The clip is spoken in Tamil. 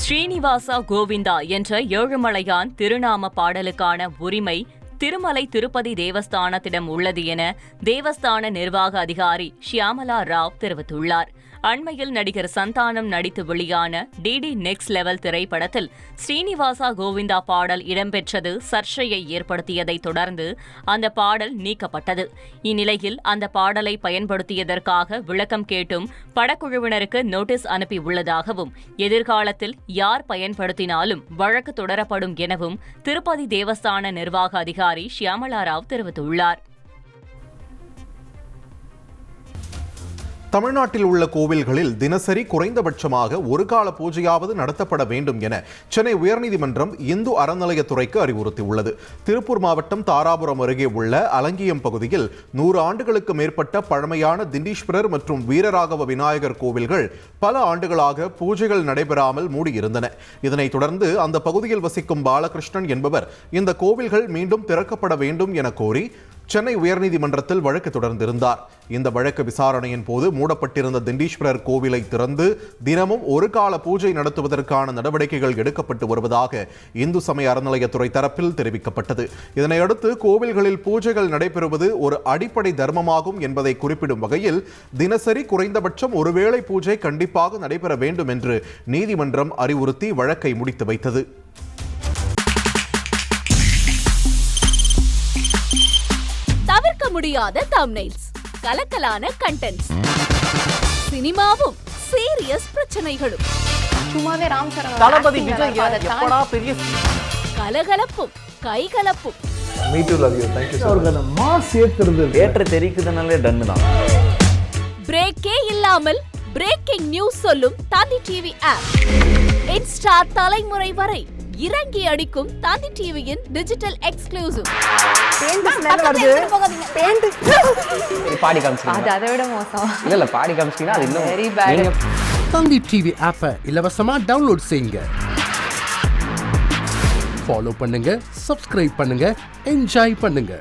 ஸ்ரீனிவாசா கோவிந்தா என்ற ஏழுமலையான் திருநாம பாடலுக்கான உரிமை திருமலை திருப்பதி தேவஸ்தானத்திடம் உள்ளது என தேவஸ்தான நிர்வாக அதிகாரி ஷியாமலா ராவ் தெரிவித்துள்ளார். அண்மையில் நடிகர் சந்தானம் நடித்து வெளியான டிடி நெக்ஸ்ட் லெவல் திரைப்படத்தில் ஸ்ரீனிவாசா கோவிந்தா பாடல் இடம்பெற்றது சர்ச்சையை ஏற்படுத்தியதை தொடர்ந்து அந்த பாடல் நீக்கப்பட்டது. இந்நிலையில் அந்த பாடலை பயன்படுத்தியதற்காக விளக்கம் கேட்டும் படக்குழுவினருக்கு நோட்டீஸ் அனுப்பியுள்ளதாகவும் எதிர்காலத்தில் யார் பயன்படுத்தினாலும் வழக்கு தொடரப்படும் எனவும் திருப்பதி தேவஸ்தான நிர்வாக அதிகாரி ஷியாமலா ராவ் தெரிவித்துள்ளார். தமிழ்நாட்டில் உள்ள கோவில்களில் தினசரி குறைந்தபட்சமாக ஒரு கால பூஜையாவது நடத்தப்பட வேண்டும் என சென்னை உயர்நீதிமன்றம் இந்து அறநிலையத்துறைக்கு அறிவுறுத்தியுள்ளது. திருப்பூர் மாவட்டம் தாராபுரம் அருகே உள்ள அலங்கியம் பகுதியில் நூறு ஆண்டுகளுக்கு மேற்பட்ட பழமையான திண்டீஸ்வரர் மற்றும் வீரராகவ விநாயகர் கோவில்கள் பல ஆண்டுகளாக பூஜைகள் நடைபெறாமல் மூடியிருந்தன. இதனைத் தொடர்ந்து அந்த பகுதியில் வசிக்கும் பாலகிருஷ்ணன் என்பவர் இந்த கோவில்கள் மீண்டும் திறக்கப்பட வேண்டும் என கோரி சென்னை உயர்நீதிமன்றத்தில் வழக்கு தொடர்ந்திருந்தார். இந்த வழக்கு விசாரணையின் போது மூடப்பட்டிருந்த திண்டீஸ்வரர் கோவிலை திறந்து தினமும் ஒரு கால பூஜை நடத்துவதற்கான நடவடிக்கைகள் எடுக்கப்பட்டு வருவதாக இந்து சமய அறநிலையத்துறை தரப்பில் தெரிவிக்கப்பட்டது. இதனையடுத்து கோவில்களில் பூஜைகள் நடைபெறுவது ஒரு அடிப்படை தர்மமாகும் என்பதை குறிப்பிடும் வகையில் தினசரி குறைந்தபட்சம் ஒருவேளை பூஜை கண்டிப்பாக நடைபெற வேண்டும் என்று நீதிமன்றம் அறிவுறுத்தி வழக்கை முடித்து வைத்தது. தவிர்க்க முடியாத தம்னைல்ஸ் கலக்கலான கண்டென்ட்ஸ் சினிமாவும் சீரியஸ் பிரச்சனைகளும். சும்மாவே ராம் சரண் தளபதி விஜய் எப்படா பெரிய கலகலப்பும் கைகலப்பும். அவருக்கு அந்த மாஸ் ஏத்துறது ஏற்ற தெரிக்குதுனாலே டன்னு தான். பிரேக்கே இல்லாமல் பிரேக்கிங் நியூஸ் சொல்லும் தந்தி டிவி ஆப் இன்ஸ்டா தலைமுறை வரை இறங்கி அடிக்கும் தந்தி டிவியின் டிஜிட்டல் எக்ஸ்க்ளூசிவ் பாடி காமிச்சிருங்க. அது அதை விட மோசம். இல்ல இல்ல பாடி அது இன்னும். நீங்க தந்தி டிவி ஆப்பை இலவசமா டவுன்லோட் செய்யுங்க. ஃபாலோ பண்ணுங்க சப்ஸ்கிரைப் பண்ணுங்க என்ஜாய் பண்ணுங்க.